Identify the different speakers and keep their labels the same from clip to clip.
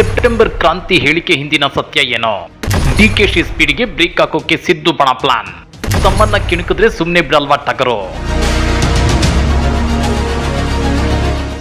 Speaker 1: September ಕ್ರಾಂತಿ ಹೇಳಿಕೆ ಹಿಂದಿನ ಸತ್ಯ ಏನೋ? ಡಿಕೆಶಿ ಸ್ಪೀಡ್ಗೆ ಬ್ರೇಕ್ ಹಾಕೋಕೆ ಸಿದ್ದು ಬಣ ಪ್ಲಾನ್. ತಮ್ಮನ್ನ ಕಿಣಕಿದ್ರೆ ಸುಮ್ಮನೆ ಬಿಡಲ್ವಾ ಟಗರು?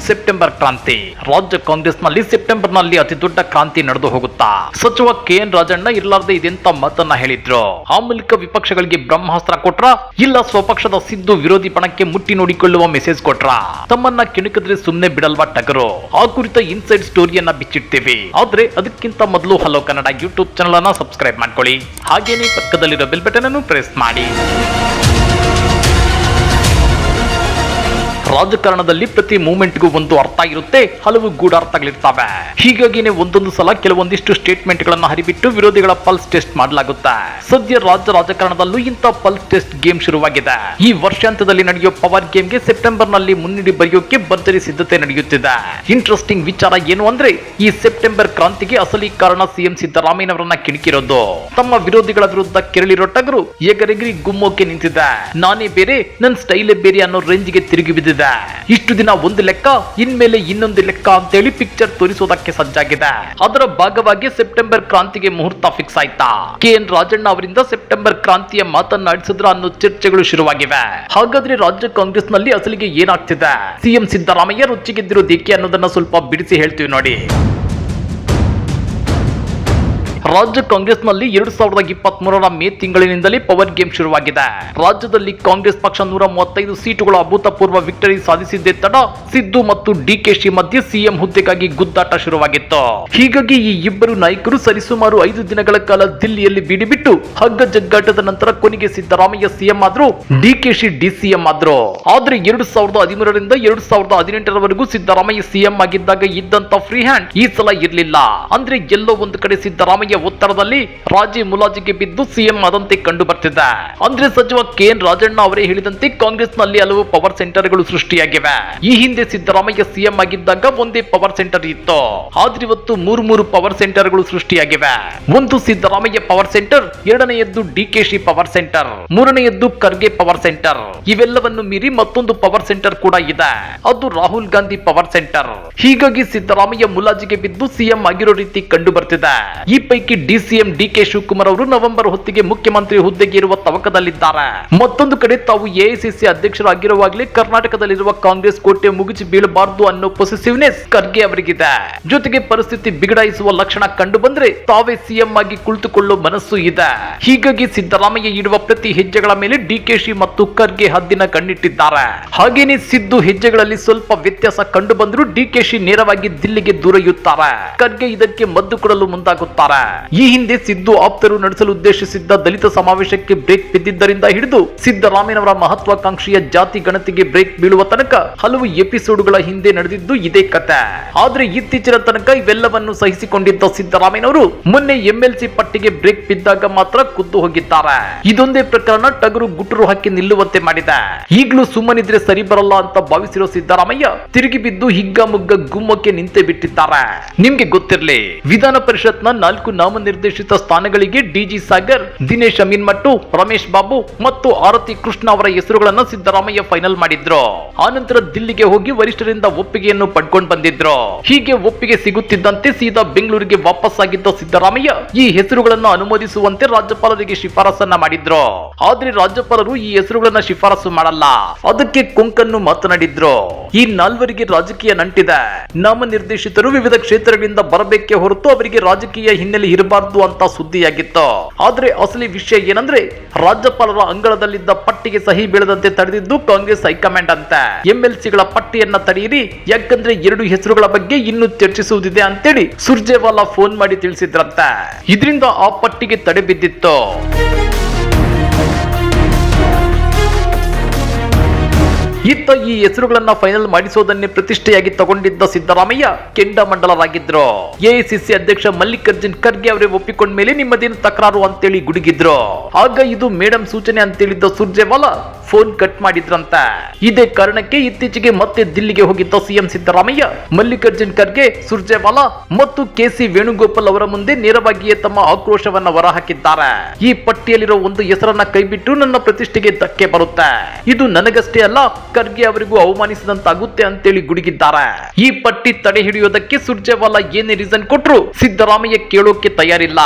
Speaker 1: ಸೆಪ್ಟೆಂಬರ್ ಕ್ರಾಂತಿ. ರಾಜ್ಯ ಕಾಂಗ್ರೆಸ್ನಲ್ಲಿ ಸೆಪ್ಟೆಂಬರ್ನಲ್ಲಿ ಅತಿ ದೊಡ್ಡ ಕ್ರಾಂತಿ ನಡೆದು ಹೋಗುತ್ತಾ? ಸಚಿವ ಕೆ ಎನ್ ರಾಜಣ್ಣ ಇರ್ಲಾರ್ದೆ ಇದೆಂತ ಮಾತನ್ನ ಹೇಳಿದ್ರು? ಆ ಮೂಲಕ ವಿಪಕ್ಷಗಳಿಗೆ ಬ್ರಹ್ಮಾಸ್ತ್ರ ಕೊಟ್ರ? ಇಲ್ಲ ಸ್ವಪಕ್ಷದ ಸಿದ್ದು ವಿರೋಧಿ ಪಣಕ್ಕೆ ಮುಟ್ಟಿ ನೋಡಿಕೊಳ್ಳುವ ಮೆಸೇಜ್ ಕೊಟ್ರ? ತಮ್ಮನ್ನ ಕೆಣಕಿದ್ರೆ ಸುಮ್ನೆ ಬಿಡಲ್ವಾ ಟಗರು? ಆ ಕುರಿತ ಇನ್ಸೈಡ್ ಸ್ಟೋರಿಯನ್ನ ಬಿಚ್ಚಿಡ್ತೇವೆ. ಆದ್ರೆ ಅದಕ್ಕಿಂತ ಮೊದಲು ಹಲೋ ಕನ್ನಡ ಯೂಟ್ಯೂಬ್ ಚಾನಲ್ ಅನ್ನ ಸಬ್ಸ್ಕ್ರೈಬ್ ಮಾಡ್ಕೊಳ್ಳಿ. ಹಾಗೇನೆ ಪಕ್ಕದಲ್ಲಿರೋ ಬೆಲ್ ಬಟನ್ ಅನ್ನು ಪ್ರೆಸ್ ಮಾಡಿ. ರಾಜಕಾರಣದಲ್ಲಿ ಪ್ರತಿ ಮೂಮೆಂಟ್ಗೂ ಒಂದು ಅರ್ಥ ಇರುತ್ತೆ, ಹಲವು ಗೂಢಾರ್ಥಗಳಿರ್ತವೆ. ಹೀಗಾಗಿನೇ ಒಂದೊಂದು ಸಲ ಕೆಲವೊಂದಿಷ್ಟು ಸ್ಟೇಟ್ಮೆಂಟ್ ಗಳನ್ನ ಹರಿಬಿಟ್ಟು ವಿರೋಧಿಗಳ ಪಲ್ಸ್ ಟೆಸ್ಟ್ ಮಾಡಲಾಗುತ್ತೆ. ಸದ್ಯ ರಾಜ್ಯ ರಾಜಕಾರಣದಲ್ಲೂ ಇಂಥ ಪಲ್ಸ್ ಟೆಸ್ಟ್ ಗೇಮ್ ಶುರುವಾಗಿದೆ. ಈ ವರ್ಷಾಂತ್ಯದಲ್ಲಿ ನಡೆಯೋ ಪವರ್ ಗೇಮ್ಗೆ ಸೆಪ್ಟೆಂಬರ್ನಲ್ಲಿ ಮುನ್ನಡಿ ಬರೆಯೋಕೆ ಭರ್ಜರಿ ಸಿದ್ಧತೆ ನಡೆಯುತ್ತಿದೆ. ಇಂಟ್ರೆಸ್ಟಿಂಗ್ ವಿಚಾರ ಏನು ಅಂದ್ರೆ, ಈ ಸೆಪ್ಟೆಂಬರ್ ಕ್ರಾಂತಿಗೆ ಅಸಲಿ ಕಾರಣ ಸಿಎಂ ಸಿದ್ದರಾಮಯ್ಯನವರನ್ನ ಕಿಣಕಿರೋದು. ತಮ್ಮ ವಿರೋಧಿಗಳ ವಿರುದ್ಧ ಕೆರಳಿರೋ ಟಗರು ಏಕರೆಗರಿ ಗುಮ್ಮೋಕೆ ನಿಂತಿದೆ. ನಾನೇ ಬೇರೆ ನನ್ನ ಸ್ಟೈಲೇ ಬೇರೆ ಅನ್ನೋ ರೇಂಜ್ಗೆ ತಿರುಗಿ ಬಿದ್ದಿದೆ. ಇಷ್ಟು ದಿನ ಒಂದು ಲೆಕ್ಕ, ಇನ್ಮೇಲೆ ಇನ್ನೊಂದು ಲೆಕ್ಕ ಅಂತೇಳಿ ಪಿಕ್ಚರ್ ತೋರಿಸೋದಕ್ಕೆ ಸಜ್ಜಾಗಿದೆ. ಅದರ ಭಾಗವಾಗಿ ಸೆಪ್ಟೆಂಬರ್ ಕ್ರಾಂತಿಗೆ ಮುಹೂರ್ತ ಫಿಕ್ಸ್ ಆಯ್ತಾ? ಕೆ ಎನ್ ರಾಜಣ್ಣ ಅವರಿಂದ ಸೆಪ್ಟೆಂಬರ್ ಕ್ರಾಂತಿಯ ಮಾತನ್ನಾಡಿಸಿದ್ರ ಅನ್ನೋ ಚರ್ಚೆಗಳು ಶುರುವಾಗಿವೆ. ಹಾಗಾದ್ರೆ ರಾಜ್ಯ ಕಾಂಗ್ರೆಸ್ನಲ್ಲಿ ಅಸಲಿಗೆ ಏನಾಗ್ತಿದೆ? ಸಿಎಂ ಸಿದ್ದರಾಮಯ್ಯ ರುಚಿಗೆದ್ದಿರೋದೇಕೆ ಅನ್ನೋದನ್ನ ಸ್ವಲ್ಪ ಬಿಡಿಸಿ ಹೇಳ್ತೀವಿ ನೋಡಿ. ರಾಜ್ಯ ಕಾಂಗ್ರೆಸ್ನಲ್ಲಿ ಎರಡು ಸಾವಿರದ ಇಪ್ಪತ್ತ್ ಮೂರರ ಮೇ ತಿಂಗಳಿನಿಂದಲೇ ಪವರ್ ಗೇಮ್ ಶುರುವಾಗಿದೆ. ರಾಜ್ಯದಲ್ಲಿ ಕಾಂಗ್ರೆಸ್ ಪಕ್ಷ ನೂರ ಮೂವತ್ತೈದು ಸೀಟುಗಳ ಅಭೂತಪೂರ್ವ ವಿಕ್ಟರಿ ಸಾಧಿಸಿದ್ದೇ ತಡ ಸಿದ್ದು ಮತ್ತು ಡಿಕೆಶಿ ಮಧ್ಯೆ ಸಿಎಂ ಹುದ್ದೆಗಾಗಿ ಗುದ್ದಾಟ ಶುರುವಾಗಿತ್ತು. ಹೀಗಾಗಿ ಈ ಇಬ್ಬರು ನಾಯಕರು ಸರಿಸುಮಾರು ಐದು ದಿನಗಳ ಕಾಲ ದಿಲ್ಲಿಯಲ್ಲಿ ಬೀಡಿಬಿಟ್ಟು ಹಗ್ಗ ಜಗ್ಗಾಟದ ನಂತರ ಕೊನೆಗೆ ಸಿದ್ದರಾಮಯ್ಯ ಸಿಎಂ ಆದ್ರು ಡಿಕೆಶಿ ಡಿಸಿಎಂ ಆದ್ರು. ಆದ್ರೆ ಎರಡು ಸಾವಿರದ ಹದಿಮೂರರಿಂದ ಎರಡು ಸಾವಿರದ ಹದಿನೆಂಟರವರೆಗೂ ಸಿದ್ದರಾಮಯ್ಯ ಸಿಎಂ ಆಗಿದ್ದಾಗ ಇದ್ದಂತ ಫ್ರೀ ಹ್ಯಾಂಡ್ ಈ ಸಲ ಇರಲಿಲ್ಲ. ಅಂದ್ರೆ ಎಲ್ಲೋ ಒಂದು ಕಡೆ ಸಿದ್ದರಾಮಯ್ಯ ಉತ್ತರದಲ್ಲಿ ರಾಜಿ ಮುಲಾಜಿಗೆ ಬಿದ್ದು ಸಿಎಂ ಆದಂತೆ ಕಂಡು ಬರ್ತಿದೆ ಅಂದ್ರೆ ಸಚಿವ ಕೆ ಎನ್ ರಾಜಣ್ಣ ಅವರೇ ಹೇಳಿದಂತೆ ಕಾಂಗ್ರೆಸ್ನಲ್ಲಿ ಹಲವು ಪವರ್ ಸೆಂಟರ್ಗಳು ಸೃಷ್ಟಿಯಾಗಿವೆ. ಈ ಹಿಂದೆ ಸಿದ್ದರಾಮಯ್ಯ ಸಿಎಂ ಆಗಿದ್ದಾಗ ಒಂದೇ ಪವರ್ ಸೆಂಟರ್ ಇತ್ತು. ಆದ್ರೆ ಇವತ್ತು ಮೂರು ಮೂರು ಪವರ್ ಸೆಂಟರ್ಗಳು ಸೃಷ್ಟಿಯಾಗಿವೆ. ಒಂದು ಸಿದ್ದರಾಮಯ್ಯ ಪವರ್ ಸೆಂಟರ್ ಎರಡನೆಯದ್ದು ಡಿಕೆಶಿ ಪವರ್ ಸೆಂಟರ್ ಮೂರನೆಯದ್ದು ಖರ್ಗೆ ಪವರ್ ಸೆಂಟರ್ ಇವೆಲ್ಲವನ್ನು ಮೀರಿ ಮತ್ತೊಂದು ಪವರ್ ಸೆಂಟರ್ ಕೂಡ ಇದೆ. ಅದು ರಾಹುಲ್ ಗಾಂಧಿ ಪವರ್ ಸೆಂಟರ್ ಹೀಗಾಗಿ ಸಿದ್ದರಾಮಯ್ಯ ಮುಲಾಜಿಗೆ ಬಿದ್ದು ಸಿಎಂ ಆಗಿರೋ ರೀತಿ ಕಂಡು ಬರ್ತಿದೆ ಈ ಪೈಕಿ ಡಿಸಿಎಂ ಡಿಕೆ ಶಿವಕುಮಾರ್ ಅವರು ನವೆಂಬರ್ ಹೊತ್ತಿಗೆ ಮುಖ್ಯಮಂತ್ರಿ ಹುದ್ದೆಗೆ ಇರುವ ತವಕದಲ್ಲಿದ್ದಾರೆ. ಮತ್ತೊಂದು ಕಡೆ ತಾವು ಎಐಸಿಸಿ ಅಧ್ಯಕ್ಷರಾಗಿರುವಾಗಲೇ ಕರ್ನಾಟಕದಲ್ಲಿರುವ ಕಾಂಗ್ರೆಸ್ ಕೋಟೆ ಮುಗಿಸಿ ಬೀಳಬಾರದು ಅನ್ನೋ ಪೊಸೆಸಿವ್ನೆಸ್ ಖರ್ಗೆ ಅವರಿಗಿದೆ. ಜೊತೆಗೆ ಪರಿಸ್ಥಿತಿ ಬಿಗಡಾಯಿಸುವ ಲಕ್ಷಣ ಕಂಡು ಬಂದ್ರೆ ತಾವೇ ಸಿಎಂ ಆಗಿ ಕುಳಿತುಕೊಳ್ಳೋ ಮನಸ್ಸು ಇದೆ. ಹೀಗಾಗಿ ಸಿದ್ದರಾಮಯ್ಯ ಇಡುವ ಪ್ರತಿ ಹೆಜ್ಜೆಗಳ ಮೇಲೆ ಡಿಕೆಶಿ ಮತ್ತು ಖರ್ಗೆ ಹದ್ದಿನ ಕಣ್ಣಿಟ್ಟಿದ್ದಾರೆ. ಹಾಗೇನೆ ಸಿದ್ದು ಹೆಜ್ಜೆಗಳಲ್ಲಿ ಸ್ವಲ್ಪ ವ್ಯತ್ಯಾಸ ಕಂಡು ಬಂದರೂ ಡಿಕೆಶಿ ನೇರವಾಗಿ ದಿಲ್ಲಿಗೆ ದೂರಯ್ಯುತ್ತಾರೆ ಖರ್ಗೆ ಇದಕ್ಕೆ ಮದ್ದು ಕೊಡಲು ಮುಂದಾಗುತ್ತಾರೆ. ಈ ಹಿಂದೆ ಸಿದ್ದು ಆಪ್ತರು ನಡೆಸಲು ಉದ್ದೇಶಿಸಿದ್ದ ದಲಿತ ಸಮಾವೇಶಕ್ಕೆ ಬ್ರೇಕ್ ಬಿದ್ದಿದ್ದರಿಂದ ಹಿಡಿದು ಸಿದ್ದರಾಮಯ್ಯನವರ ಮಹತ್ವಾಕಾಂಕ್ಷಿಯ ಜಾತಿ ಗಣತಿಗೆ ಬ್ರೇಕ್ ಬೀಳುವ ತನಕ ಹಲವು ಎಪಿಸೋಡ್ಗಳ ಹಿಂದೆ ನಡೆದಿದ್ದು ಇದೇ ಕತೆ. ಆದ್ರೆ ಇತ್ತೀಚಿನ ತನಕ ಇವೆಲ್ಲವನ್ನು ಸಹಿಸಿಕೊಂಡಿದ್ದ ಸಿದ್ದರಾಮಯ್ಯನವರು ಮೊನ್ನೆ ಎಂಎಲ್ಸಿ ಪಟ್ಟಿಗೆ ಬ್ರೇಕ್ ಬಿದ್ದಾಗ ಮಾತ್ರ ಕುದ್ದು ಹೋಗಿದ್ದಾರೆ. ಇದೊಂದೇ ಪ್ರಕರಣ ಟಗರು ಗುಟ್ಟರು ಹಾಕಿ ನಿಲ್ಲುವಂತೆ ಮಾಡಿದೆ. ಈಗಲೂ ಸುಮ್ಮನಿದ್ರೆ ಸರಿ ಬರಲ್ಲ ಅಂತ ಭಾವಿಸಿರೋ ಸಿದ್ದರಾಮಯ್ಯ ತಿರುಗಿ ಬಿದ್ದು ಹಿಗ್ಗಾಮುಗ್ಗ ಗುಮ್ಮಕ್ಕೆ ನಿಂತೆ ಬಿಟ್ಟಿದ್ದಾರೆ. ನಿಮ್ಗೆ ಗೊತ್ತಿರಲಿ, ವಿಧಾನ ಪರಿಷತ್ನ ನಾಲ್ಕು ನಾಮನಿರ್ದೇಶಿತ ಸ್ಥಾನಗಳಿಗೆ ಡಿಜಿ ಸಾಗರ್, ದಿನೇಶ್ ಅಮೀನ್ ಮಟ್ಟು, ರಮೇಶ್ ಬಾಬು ಮತ್ತು ಆರತಿ ಕೃಷ್ಣ ಅವರ ಹೆಸರುಗಳನ್ನು ಸಿದ್ದರಾಮಯ್ಯ ಫೈನಲ್ ಮಾಡಿದ್ರು. ಆನಂತರ ದಿಲ್ಲಿಗೆ ಹೋಗಿ ವರಿಷ್ಠರಿಂದ ಒಪ್ಪಿಗೆಯನ್ನು ಪಡ್ಕೊಂಡು ಬಂದಿದ್ರು. ಹೀಗೆ ಒಪ್ಪಿಗೆ ಸಿಗುತ್ತಿದ್ದಂತೆ ಸೀದಾ ಬೆಂಗಳೂರಿಗೆ ವಾಪಸ್ ಆಗಿದ್ದ ಸಿದ್ದರಾಮಯ್ಯ ಈ ಹೆಸರುಗಳನ್ನು ಅನುಮೋದಿಸುವಂತೆ ರಾಜ್ಯಪಾಲರಿಗೆ ಶಿಫಾರಸನ್ನ ಮಾಡಿದ್ರು. ಆದ್ರೆ ರಾಜ್ಯಪಾಲರು ಈ ಹೆಸರುಗಳನ್ನ ಶಿಫಾರಸು ಮಾಡಲ್ಲ. ಅದಕ್ಕೆ ಕೊಂಕನ್ನು ಮಾತನಾಡಿದ್ರು. ಈ ನಾಲ್ವರಿಗೆ ರಾಜಕೀಯ ನಂಟಿದೆ. ನಾಮನಿರ್ದೇಶಿತರು ವಿವಿಧ ಕ್ಷೇತ್ರಗಳಿಂದ ಬರಬೇಕೆ ಹೊರತು ಅವರಿಗೆ ರಾಜಕೀಯ ಹಿನ್ನೆಲೆ ಇರಬಾರ್ದು ಅಂತ ಸುದ್ದಿಯಾಗಿತ್ತು. ಆದ್ರೆ ಅಸಲಿ ವಿಷಯ ಏನಂದ್ರೆ, ರಾಜ್ಯಪಾಲರ ಅಂಗಳದಲ್ಲಿದ್ದ ಪಟ್ಟಿಗೆ ಸಹಿ ಬೀಳದಂತೆ ತಡೆದಿದ್ದು ಕಾಂಗ್ರೆಸ್ ಹೈಕಮಾಂಡ್ ಅಂತ. ಎಂಎಲ್ಸಿಗಳ ಪಟ್ಟಿಯನ್ನ ತಡೆಯಿರಿ, ಯಾಕಂದ್ರೆ ಎರಡು ಹೆಸರುಗಳ ಬಗ್ಗೆ ಇನ್ನೂ ಚರ್ಚಿಸುವುದಿದೆ ಅಂತೇಳಿ ಸುರ್ಜೇವಾಲಾ ಫೋನ್ ಮಾಡಿ ತಿಳಿಸಿದ್ರಂತೆ. ಇದರಿಂದ ಆ ಪಟ್ಟಿಗೆ ತಡೆ ಬಿದ್ದಿತ್ತು? ಇತ್ತ ಈ ಹೆಸರುಗಳನ್ನ ಫೈನಲ್ ಮಾಡಿಸೋದನ್ನೇ ಪ್ರತಿಷ್ಠೆಯಾಗಿ ತಗೊಂಡಿದ್ದ ಸಿದ್ದರಾಮಯ್ಯ ಕೆಂಡಮಂಡಲರಾಗಿದ್ರು. ಎಐಸಿಸಿ ಅಧ್ಯಕ್ಷ ಮಲ್ಲಿಕಾರ್ಜುನ್ ಖರ್ಗೆ ಅವರೇ ಒಪ್ಪಿಕೊಂಡ ಮೇಲೆ ನಿಮ್ಮದೇನು ತಕರಾರು ಅಂತೇಳಿ ಗುಡುಗಿದ್ರು. ಆಗ ಇದು ಮೇಡಮ್ ಸೂಚನೆ ಅಂತೇಳಿದ್ದ ಸುರ್ಜೇವಾಲಾ ಫೋನ್ ಕಟ್ ಮಾಡಿದ್ರಂತ. ಇದೇ ಕಾರಣಕ್ಕೆ ಇತ್ತೀಚೆಗೆ ಮತ್ತೆ ದಿಲ್ಲಿಗೆ ಹೋಗಿದ್ದ ಸಿಎಂ ಸಿದ್ದರಾಮಯ್ಯ, ಮಲ್ಲಿಕಾರ್ಜುನ್ ಖರ್ಗೆ, ಸುರ್ಜೇವಾಲಾ ಮತ್ತು ಕೆಸಿ ವೇಣುಗೋಪಾಲ್ ಅವರ ಮುಂದೆ ನೇರವಾಗಿಯೇ ತಮ್ಮ ಆಕ್ರೋಶವನ್ನ ಹೊರಹಾಕಿದ್ದಾರೆ. ಈ ಪಟ್ಟಿಯಲ್ಲಿರೋ ಒಂದು ಹೆಸರನ್ನ ಕೈಬಿಟ್ಟು ನನ್ನ ಪ್ರತಿಷ್ಠೆಗೆ ಧಕ್ಕೆ ಬರುತ್ತೆ. ಇದು ನನಗಷ್ಟೇ ಅಲ್ಲ, ಖರ್ಗೆ ಅವರಿಗೂ ಅವಮಾನಿಸಿದಂತಾಗುತ್ತೆ ಅಂತೇಳಿ ಗುಡುಗಿದ್ದಾರೆ. ಈ ಪಟ್ಟಿ ತಡೆ ಹಿಡಿಯೋದಕ್ಕೆ ಸುರ್ಜೇವಾಲಾ ಏನೇ ರೀಸನ್ ಕೊಟ್ರು ಸಿದ್ದರಾಮಯ್ಯ ಕೇಳೋಕೆ ತಯಾರಿಲ್ಲ.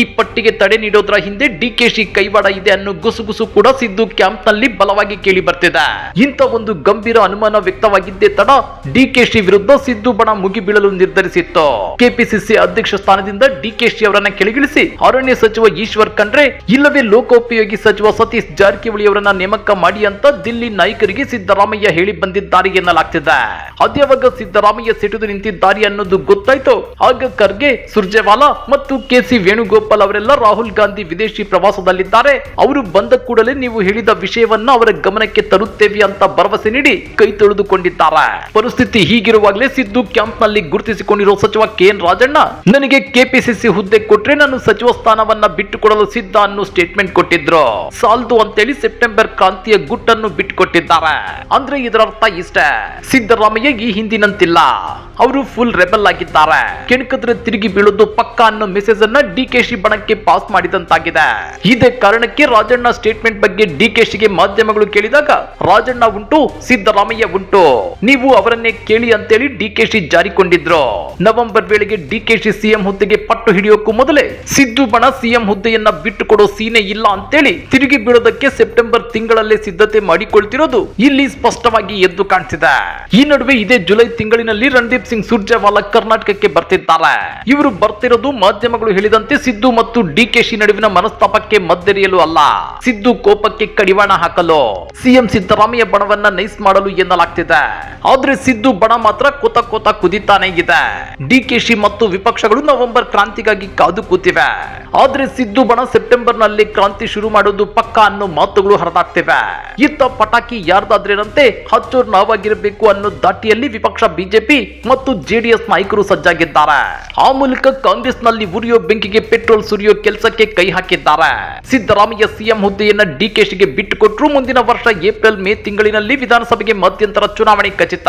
Speaker 1: ಈ ಪಟ್ಟಿಗೆ ತಡೆ ನೀಡೋದ್ರ ಹಿಂದೆ ಡಿಕೆಶಿ ಕೈವಾಡ ಇದೆ ಅನ್ನೋ ಗುಸುಗುಸು ಕೂಡ ಸಿದ್ದು ಕ್ಯಾಂಪ್ನಲ್ಲಿ ಬಲವಾಗಿ ಕೇಳಿ ಬರ್ತಿದೆ. ಇಂಥ ಒಂದು ಗಂಭೀರ ಅನುಮಾನ ವ್ಯಕ್ತವಾಗಿದ್ದೇ ತಡ ಡಿಕೆಶಿ ವಿರುದ್ಧ ಸಿದ್ದು ಬಣ ಮುಗಿಬೀಳಲು ನಿರ್ಧರಿಸಿತ್ತು. ಕೆಪಿಸಿಸಿ ಅಧ್ಯಕ್ಷ ಸ್ಥಾನದಿಂದ ಡಿಕೆಶಿ ಅವರನ್ನ ಕೆಳಗಿಳಿಸಿ ಅರಣ್ಯ ಸಚಿವ ಈಶ್ವರ್ ಖಂಡ್ರೆ, ಇಲ್ಲವೇ ಲೋಕೋಪಯೋಗಿ ಸಚಿವ ಸತೀಶ್ ಜಾರಕಿಹೊಳಿ ಅವರನ್ನ ನೇಮಕ ಮಾಡಿ ಅಂತ ದಿಲ್ಲಿ ನಾಯಕರಿಗೆ ಸಿದ್ದರಾಮಯ್ಯ ಹೇಳಿ ಬಂದಿದ್ದಾರೆ ಎನ್ನಲಾಗ್ತಿದೆ. ಅದ್ಯಾವಾಗ ಸಿದ್ದರಾಮಯ್ಯ ಸಿಟಿದು ನಿಂತಿದ್ದಾರೆ ಅನ್ನೋದು ಗೊತ್ತಾಯ್ತು. ಆಗ ಖರ್ಗೆ, ಸುರ್ಜೇವಾಲಾ ಮತ್ತು ಕೆಸಿ ವೇಣುಗೋಪಾಲ್ ಅವರೆಲ್ಲ ರಾಹುಲ್ ಗಾಂಧಿ ವಿದೇಶಿ ಪ್ರವಾಸದಲ್ಲಿದ್ದಾರೆ. ಅವರು ಬಂದ ಕೂಡಲೇ ನೀವು ಹೇಳಿದ ವಿಷಯವನ್ನ ಅವರ ಗಮನಕ್ಕೆ ತರುತ್ತೇವೆ ಅಂತ ಭರವಸೆ ನೀಡಿ ಕೈ ತೊಳೆದುಕೊಂಡಿದ್ದಾರೆ. ಪರಿಸ್ಥಿತಿ ಹೀಗಿರುವಾಗಲೇ ಸಿದ್ದು ಕ್ಯಾಂಪ್ನಲ್ಲಿ ಗುರುತಿಸಿಕೊಂಡಿರೋ ಸಚಿವ ಕೆ ಎನ್ ರಾಜಣ್ಣ, ನನಗೆ ಕೆಪಿಸಿಸಿ ಹುದ್ದೆ ಕೊಟ್ರೆ ನಾನು ಸಚಿವ ಸ್ಥಾನವನ್ನ ಬಿಟ್ಟುಕೊಡಲು ಸಿದ್ಧ ಅನ್ನೋ ಸ್ಟೇಟ್ಮೆಂಟ್ ಕೊಟ್ಟಿದ್ರು. ಸಾಲ್ದು ಅಂತೇಳಿ ಸೆಪ್ಟೆಂಬರ್ ಕ್ರಾಂತಿಯ ಗುಟ್ಟನ್ನು ಬಿಟ್ಟುಕೊಟ್ಟಿದ್ದಾರೆ. ಅಂದ್ರೆ ಇದರ ಅರ್ಥ ಇಷ್ಟೇ. ಸಿದ್ದರಾಮಯ್ಯ ಈ ಹಿಂದಿನಂತಿಲ್ಲ. ಅವರು ಫುಲ್ ರೆಬಲ್ ಆಗಿದ್ದಾರೆ. ಕೆಣಕದ್ರೆ ತಿರುಗಿ ಬೀಳೋದು ಪಕ್ಕ ಅನ್ನೋ ಮೆಸೇಜ್ ಅನ್ನ ಡಿಕೆಶಿ ಬಣಕ್ಕೆ ಪಾಸ್ ಮಾಡಿದಂತಾಗಿದೆ. ಇದೇ ಕಾರಣಕ್ಕೆ ರಾಜಣ್ಣ ಸ್ಟೇಟ್ಮೆಂಟ್ ಬಗ್ಗೆ ಡಿ ಕೆ ಡಿಕೆಶಿಗೆ ಮಾಧ್ಯಮಗಳು ಕೇಳಿದಾಗ, ರಾಜಣ್ಣ ಉಂಟು, ಸಿದ್ದರಾಮಯ್ಯ ಉಂಟು. ನೀವು ಅವರನ್ನೇ ಕೇಳಿ ಅಂತೇಳಿ ಡಿಕೆಶಿ ಜಾರಿಕೊಂಡಿದ್ರು. ನವೆಂಬರ್ ವೇಳೆಗೆ ಡಿ ಕೆ ಶಿ ಸಿಎಂ ಹುದ್ದೆಗೆ ಪಟ್ಟು ಹಿಡಿಯೋಕ್ಕೂ ಮೊದಲೇ ಸಿದ್ದು ಬಣ ಸಿಎಂ ಹುದ್ದೆಯನ್ನ ಬಿಟ್ಟು ಕೊಡೋ ಸೀನೆ ಇಲ್ಲ ಅಂತೇಳಿ ತಿರುಗಿ ಬೀಳೋದಕ್ಕೆ ಸೆಪ್ಟೆಂಬರ್ ತಿಂಗಳಲ್ಲೇ ಸಿದ್ಧತೆ ಮಾಡಿಕೊಳ್ತಿರೋದು ಇಲ್ಲಿ ಸ್ಪಷ್ಟವಾಗಿ ಎದ್ದು ಕಾಣ್ತಿದೆ ಈ ನಡುವೆ ಇದೇ ಜುಲೈ ತಿಂಗಳಿನಲ್ಲಿ ರಣದೀಪ್ ಸಿಂಗ್ ಸುರ್ಜೇವಾಲಾ ಕರ್ನಾಟಕಕ್ಕೆ ಬರ್ತಿದ್ದಾರೆ. ಇವರು ಬರ್ತಿರೋದು ಮಾಧ್ಯಮಗಳು ಹೇಳಿದಂತೆ ಸಿದ್ದು ಮತ್ತು ಡಿಕೆಶಿ ನಡುವಿನ ಮನಸ್ತಾಪಕ್ಕೆ ಮದ್ದೆರಿಯಲು ಅಲ್ಲ. ಸಿದ್ದು ಕೋಪಕ್ಕೆ ಕಡಿವಾಣ ಹಾಕಲು, ಸಿಎಂ ಸಿದ್ದರಾಮಯ್ಯ ಬಣವನ್ನ ನೈಸ್ ಮಾಡಲು ಎನ್ನಲಾಗ್ತಿದೆ. ಆದ್ರೆ ಸಿದ್ದು ಬಣ ಮಾತ್ರ ಕೋತ ಕೋತ ಕುದಿತಾನೆ ಇದೆ. ಡಿಕೆಶಿ ಮತ್ತು ವಿಪಕ್ಷಗಳು ನವೆಂಬರ್ ಕ್ರಾಂತಿಗಾಗಿ ಕಾದು ಕೂತಿವೆ. ಆದ್ರೆ ಸಿದ್ದು ಬಣ ಸೆಪ್ಟೆಂಬರ್ನಲ್ಲಿ ಕ್ರಾಂತಿ ಶುರು ಮಾಡೋದು ಪಕ್ಕ ಅನ್ನೋ ಮಾತುಗಳು ಹರಿದಾಗ್ತಿವೆ. ಇತ್ತ ಪಟಾಕಿ ಯಾರ್ದಾದ್ರೇನಂತೆ ಹಚ್ಚೋರ್ ನಾವಾಗಿರಬೇಕು ಅನ್ನೋ ದಾಟಿಯಲ್ಲಿ ವಿಪಕ್ಷ ಬಿಜೆಪಿ ಮತ್ತು ಜೆಡಿಎಸ್ ನಾಯಕರು ಸಜ್ಜಾಗಿದ್ದಾರೆ. ಆ ಮೂಲಕ ಕಾಂಗ್ರೆಸ್ನಲ್ಲಿ ಉರಿಯೋ ಬೆಂಕಿಗೆ ಪೆಟ್ರೋಲ್ ಸುರಿಯೋ ಕೆಲಸಕ್ಕೆ ಕೈ ಹಾಕಿದ್ದಾರೆ. ಸಿದ್ದರಾಮಯ್ಯ ಸಿಎಂ ಹುದ್ದೆಯನ್ನ ಡಿಕೆಶಿಗೆ ಬಿಟ್ಟುಕೊಟ್ರು ಮುಂದಿನ ವರ್ಷ ಏಪ್ರಿಲ್ ಮೇ ತಿಂಗಳಿನಲ್ಲಿ ವಿಧಾನಸಭೆಗೆ ಮಧ್ಯಂತರ ಚುನಾವಣೆ ಖಚಿತ.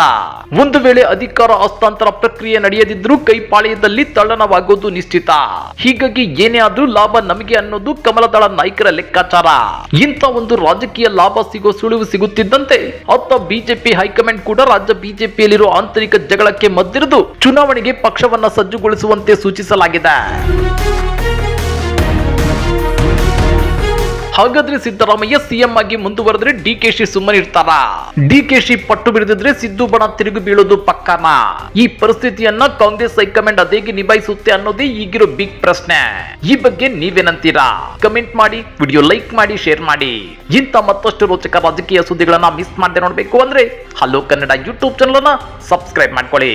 Speaker 1: ಒಂದು ವೇಳೆ ಅಧಿಕಾರ ಹಸ್ತಾಂತರ ಪ್ರಕ್ರಿಯೆ ನಡೆಯದಿದ್ರೂ ಕೈಪಾಳಿಯದಲ್ಲಿ ತಳ್ಳನವಾಗುವುದು ನಿಶ್ಚಿತ. ಹೀಗಾಗಿ ಏನೇ ಆದ್ರೂ ಲಾಭ ನಮಗೆ ಅನ್ನೋದು ಕಮಲದಳ ನಾಯಕರ ಲೆಕ್ಕಾಚಾರ. ಇಂಥ ಒಂದು ರಾಜಕೀಯ ಲಾಭ ಸಿಗೋ ಸುಳಿವು ಸಿಗುತ್ತಿದ್ದಂತೆ, ಅತ್ತ ಬಿಜೆಪಿ ಹೈಕಮಾಂಡ್ ಕೂಡ ರಾಜ್ಯ ಬಿಜೆಪಿಯಲ್ಲಿರುವ ಆಂತರಿಕ ಜಗಳಕ್ಕೆ ಮದ್ದಿರಿದು ಚುನಾವಣೆಗೆ ಪಕ್ಷವನ್ನ ಸಜ್ಜುಗೊಳಿಸುವಂತೆ ಸೂಚಿಸಲಾಗಿದೆ. ಹಾಗಾದ್ರೆ ಸಿದ್ದರಾಮಯ್ಯ ಸಿಎಂ ಆಗಿ ಮುಂದುವರೆದ್ರೆ ಡಿಕೆಶಿ ಕೆ ಡಿಕೆಶಿ ಪಟ್ಟು ಬಿಡದಿದ್ರೆ ಸಿದ್ದು ಬಣ ತಿರುಗಿ ಬೀಳೋದು ಪಕ್ಕನ? ಈ ಪರಿಸ್ಥಿತಿಯನ್ನ ಕಾಂಗ್ರೆಸ್ ಹೈಕಮಾಂಡ್ ಅದೇಗೆ ನಿಭಾಯಿಸುತ್ತೆ ಅನ್ನೋದೇ ಈಗಿರೋ ಬಿಗ್ ಪ್ರಶ್ನೆ. ಈ ಬಗ್ಗೆ ನೀವೇನಂತೀರಾ? ಕಮೆಂಟ್ ಮಾಡಿ, ವಿಡಿಯೋ ಲೈಕ್ ಮಾಡಿ, ಶೇರ್ ಮಾಡಿ. ಇಂತ ಮತ್ತಷ್ಟು ರೋಚಕ ರಾಜಕೀಯ ಸುದ್ದಿಗಳನ್ನ ಮಿಸ್ ಮಾಡದೆ ನೋಡ್ಬೇಕು ಅಂದ್ರೆ ಹಲೋ ಕನ್ನಡ ಯೂಟ್ಯೂಬ್ ಚಾನಲ್ ಅನ್ನ ಸಬ್ಸ್ಕ್ರೈಬ್ ಮಾಡ್ಕೊಳ್ಳಿ.